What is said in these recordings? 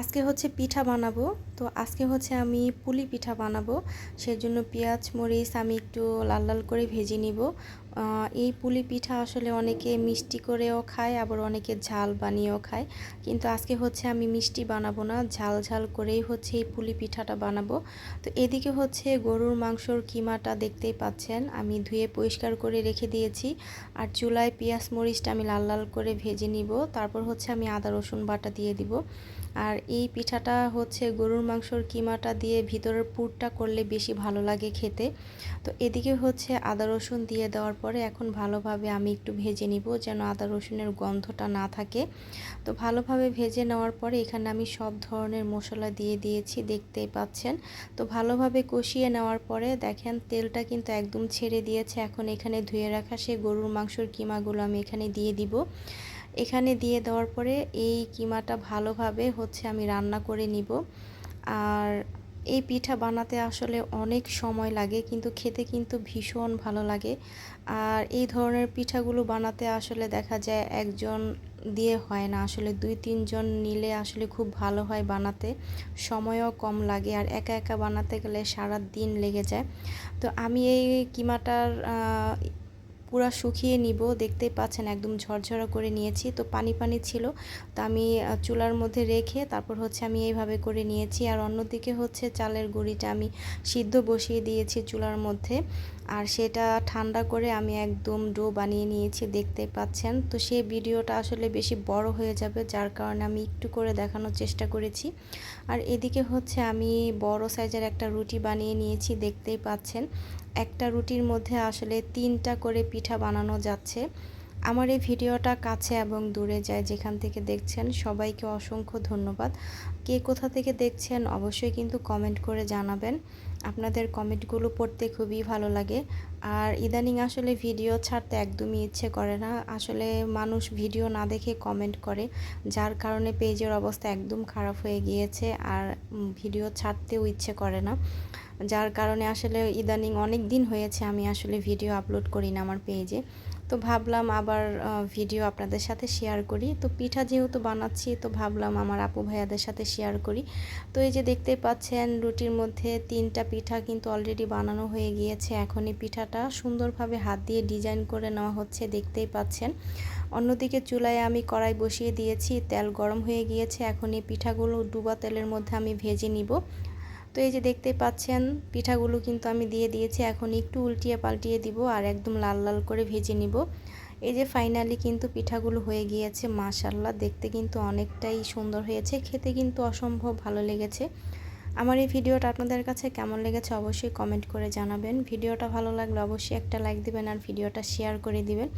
আজকে হচ্ছে পিঠা বানাবো। তো আজকে হচ্ছে আমি পুলি পিঠা বানাবো। সেজন্য পেঁয়াজ, মরিচ আমি একটু লাল লাল করে ভেজে নিব। এই পুলি পিঠা আসলে অনেকে মিষ্টি করেও খায়, আবার অনেকে ঝাল বানিয়েও খায়। কিন্তু আজকে হচ্ছে আমি মিষ্টি বানাবো না, ঝাল ঝাল করেই হচ্ছে এই পুলি পিঠাটা বানাবো। তো এদিকে হচ্ছে গরুর মাংসর কিমাটা দেখতেই পাচ্ছেন, আমি ধুয়ে পরিষ্কার করে রেখে দিয়েছি। আর চুলায় পেঁয়াজ মরিচটা আমি লাল লাল করে ভেজে নিব, তারপর হচ্ছে আমি আদা, রসুন বাটা দিয়ে দিব। আর এই পিঠাটা হচ্ছে গরুর মাংসর কিমাটা দিয়ে ভিতরের পুরটা করলে বেশি ভালো লাগে খেতে। তো এদিকে হচ্ছে আদা, রসুন দিয়ে দেওয়ার পরে এখন ভালোভাবে আমি একটু ভেজে নিব যেন আদা রসুনের গন্ধটা না থাকে। তো ভালোভাবে ভেজে নেওয়ার পরে এখানে আমি সব ধরনের মশলা দিয়ে দিয়েছি, দেখতেই পাচ্ছেন। তো ভালোভাবে কষিয়ে নেওয়ার পরে দেখেন তেলটা কিন্তু একদম ছেড়ে দিয়েছে। এখন এখানে ধুয়ে রাখা সে গরুর মাংসর কিমাগুলো আমি এখানে দিয়ে দিব। এখানে দিয়ে দেওয়ার পরে এই কিমাটা ভালোভাবে হচ্ছে আমি রান্না করে নিব। আর এই পিঠা বানাতে আসলে অনেক সময় লাগে, কিন্তু খেতে কিন্তু ভীষণ ভালো লাগে। আর এই ধরনের পিঠাগুলো বানাতে আসলে দেখা যায় একজন দিয়ে হয় না, আসলে দুই, তিনজন নিলে আসলে খুব ভালো হয় বানাতে। সময়ও কম লাগে আর একা একা বানাতে গেলে সারা দিন লেগে যায়। তো আমি এই কিমাটার পুরো শুকিয়ে নিব, দেখতেই পাচ্ছেন একদম ঝরঝরা করে নিয়েছি। তো পানি পানি ছিল, তো আমি চুলার মধ্যে রেখে তারপর হচ্ছে আমি এইভাবে করে নিয়েছি। আর অন্যদিকে হচ্ছে চালের গুঁড়িটা আমি সিদ্ধ বসিয়ে দিয়েছি চুলার মধ্যে। আর সেটা ঠান্ডা করে আমি একদম ডো বানিয়ে নিয়েছি, দেখতে পাচ্ছেন। তো সেই ভিডিওটা আসলে বেশি বড় হয়ে যাবে, যার কারণে আমি একটু করে দেখানোর চেষ্টা করেছি। আর এদিকে হচ্ছে আমি বড় সাইজের একটা রুটি বানিয়ে নিয়েছি, দেখতেই পাচ্ছেন। একটা রুটির মধ্যে আসলে তিনটা করে পিঠা বানানো যাচ্ছে। আমার এই ভিডিওটা কাছে এবং দূরে যায় যেখান থেকে দেখছেন, সবাইকে অসংখ্য ধন্যবাদ। কে কোথা থেকে দেখছেন অবশ্যই কিন্তু কমেন্ট করে জানাবেন। আপনাদের কমেন্টগুলো পড়তে খুবই ভালো লাগে। আর ইদানিং আসলে ভিডিও ছাড়তে একদমই ইচ্ছে করে না। আসলে মানুষ ভিডিও না দেখে কমেন্ট করে, যার কারণে পেজের অবস্থা একদম খারাপ হয়ে গিয়েছে আর ভিডিও ছাড়তেও ইচ্ছে করে না। যার কারণে আসলে ইদানিং অনেক দিন হয়েছে আমি আসলে ভিডিও আপলোড করি না আমার পেজে। তো ভাবলাম আবার ভিডিও আপনাদের সাথে শেয়ার করি। তো পিঠা যেহেতু বানাচ্ছি, তো ভাবলাম আমার আপু ভাইয়াদের সাথে শেয়ার করি। তো এই যে দেখতে পাচ্ছেন, রুটির মধ্যে তিনটা পিঠা কিন্তু অলরেডি বানানো হয়ে গিয়েছে। এখন এই পিঠাটা সুন্দরভাবে হাত দিয়ে ডিজাইন করে নেওয়া হচ্ছে, দেখতেই পাচ্ছেন। অন্যদিকে চুলায় আমি কড়াই বসিয়ে দিয়েছি, তেল গরম হয়ে গিয়েছে। এখন এই পিঠাগুলো ডুবা তেলের মধ্যে আমি ভেজে নিব। তো এই যে দেখতে পাচ্ছেন, পিঠাগুলো কিন্তু আমি দিয়ে দিয়েছি। এখন একটু উল্টিয়ে পাল্টিয়ে দিব আর একদম লাল লাল করে ভেজে নিব। এই যে ফাইনালি কিন্তু পিঠাগুলো হয়ে গিয়েছে মাশাল্লাহ দেখতে কিন্তু অনেকটাই সুন্দর হয়েছে। খেতে কিন্তু অসম্ভব ভালো লেগেছে। আমার এই ভিডিওটা আপনাদের কাছে কেমন লেগেছে অবশ্যই কমেন্ট করে জানাবেন। ভিডিওটা ভালো লাগলে অবশ্যই একটা লাইক দিবেন আর ভিডিওটা শেয়ার করে দিবেন।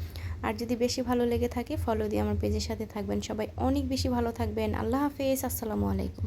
আর যদি বেশি ভালো লেগে থাকে ফলো দিয়ে আমার পেজের সাথে থাকবেন। সবাই অনেক বেশি ভালো থাকবেন। আল্লাহ হাফেজ। আসসালামু আলাইকুম।